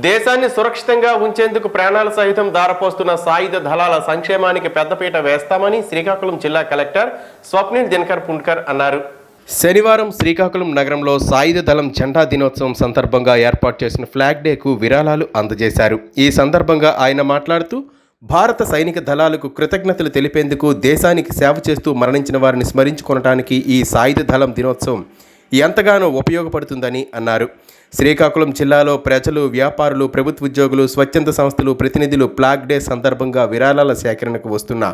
దేశాన్ని సురక్షితంగా ఉంచేందుకు ప్రాణాల సహితం దారపోస్తున్న సాయుధ దళాల సంక్షేమానికి పెద్దపీట వేస్తామని శ్రీకాకుళం జిల్లా కలెక్టర్ స్వప్నిల్ దినకర్ పుండ్కర్ అన్నారు. శనివారం శ్రీకాకుళం నగరంలో సాయుధ దళం జెండా దినోత్సవం సందర్భంగా ఏర్పాటు చేసిన ఫ్లాగ్ డేకు విరాళాలు అందజేశారు. ఈ సందర్భంగా ఆయన మాట్లాడుతూ భారత సైనిక దళాలకు కృతజ్ఞతలు తెలిపేందుకు దేశానికి సేవ చేస్తూ మరణించిన వారిని స్మరించుకొనడానికి ఈ సాయుధ దళం దినోత్సవం ఎంతగానో ఉపయోగపడుతుందని అన్నారు. శ్రీకాకుళం జిల్లాలో ప్రజలు వ్యాపారులు ప్రభుత్వ ఉద్యోగులు స్వచ్ఛంద సంస్థలు ప్రతినిధులు ఫ్లాగ్ డే సందర్భంగా విరాళాల సేకరణకు వస్తున్న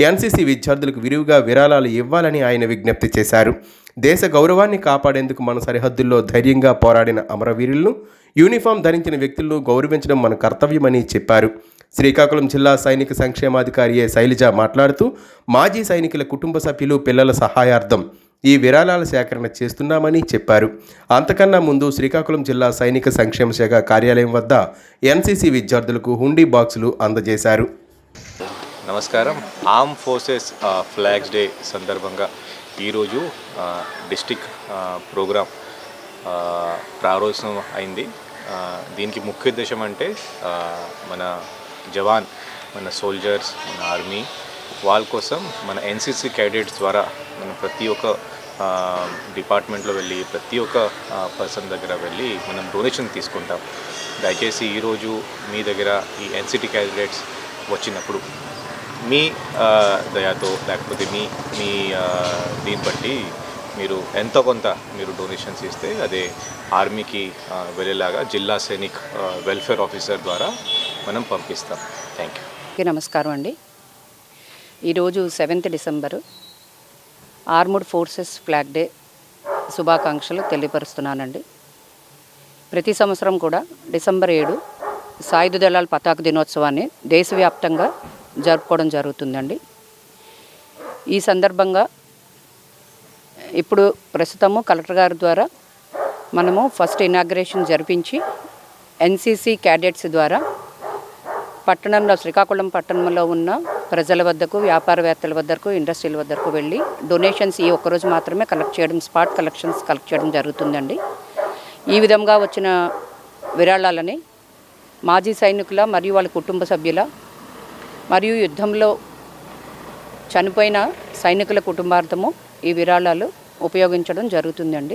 ఎన్సీసీ విద్యార్థులకు విరివిగా విరాళాలు ఇవ్వాలని ఆయన విజ్ఞప్తి చేశారు. దేశ గౌరవాన్ని కాపాడేందుకు మన సరిహద్దుల్లో ధైర్యంగా పోరాడిన అమరవీరులను యూనిఫామ్ ధరించిన వ్యక్తులను గౌరవించడం మన కర్తవ్యమని చెప్పారు. శ్రీకాకుళం జిల్లా సైనిక సంక్షేమాధికారి ఏ శైలజ మాట్లాడుతూ మాజీ సైనికుల కుటుంబ సభ్యులు పిల్లల సహాయార్థం ఈ విరాళాల సేకరణ చేస్తున్నామని చెప్పారు. అంతకన్నా ముందు శ్రీకాకుళం జిల్లా సైనిక సంక్షేమ శాఖ కార్యాలయం వద్ద ఎన్సీసీ విద్యార్థులకు హుండీ బాక్సులు అందజేశారు. నమస్కారం. ఆర్మ్ ఫోర్సెస్ ఫ్లాగ్స్ డే సందర్భంగా ఈరోజు uh, district uh, programme uh, ప్రారంభం అయింది. దీనికి ముఖ్య ఉద్దేశం అంటే మన జవాన్ మన సోల్జర్స్ మన ఆర్మీ వాళ్ళ కోసం మన ఎన్సీసీ క్యాడెట్స్ ద్వారా మన ప్రతి ఒక్క డిపార్ట్మెంట్లో వెళ్ళి ప్రతి ఒక్క పర్సన్ దగ్గర వెళ్ళి మనం డొనేషన్ తీసుకుంటాం. దయచేసి ఈరోజు మీ దగ్గర ఈ ఎన్సిటీ క్యాండిడేట్స్ వచ్చినప్పుడు మీ దయాతో దయతో లేకపోతే మీ మీ దీన్ని బట్టి మీరు ఎంతో కొంత మీరు డొనేషన్స్ ఇస్తే అదే ఆర్మీకి వెళ్ళేలాగా జిల్లా సైనిక్ వెల్ఫేర్ ఆఫీసర్ ద్వారా మనం పంపిస్తాం. Thank you. నమస్కారం అండి. ఈరోజు seventh December. Armed forces flag day శుభాకాంక్షలు తెలియపరుస్తున్నానండి. ప్రతి సంవత్సరం కూడా డిసెంబర్ ఏడు సాయుధ దళాల పతాక దినోత్సవాన్ని దేశవ్యాప్తంగా జరుపుకోవడం జరుగుతుందండి. ఈ సందర్భంగా ఇప్పుడు ప్రస్తుతము కలెక్టర్ గారి ద్వారా మనము ఫస్ట్ ఇనాగ్రేషన్ జరిపించి ఎన్సీసీ క్యాడెట్స్ ద్వారా పట్టణంలో శ్రీకాకుళం పట్టణంలో ఉన్న ప్రజల వద్దకు వ్యాపారవేత్తల వద్దకు ఇండస్ట్రీల వద్దకు వెళ్ళి డొనేషన్స్ ఈ ఒక్కరోజు మాత్రమే కలెక్ట్ చేయడం స్పాట్ కలెక్షన్స్ కలెక్ట్ చేయడం జరుగుతుందండి. ఈ విధంగా వచ్చిన విరాళాలని మాజీ సైనికుల మరియు వాళ్ళ కుటుంబ సభ్యుల మరియు యుద్ధంలో చనిపోయిన సైనికుల కుటుంబార్థము ఈ విరాళాలు ఉపయోగించడం జరుగుతుందండి.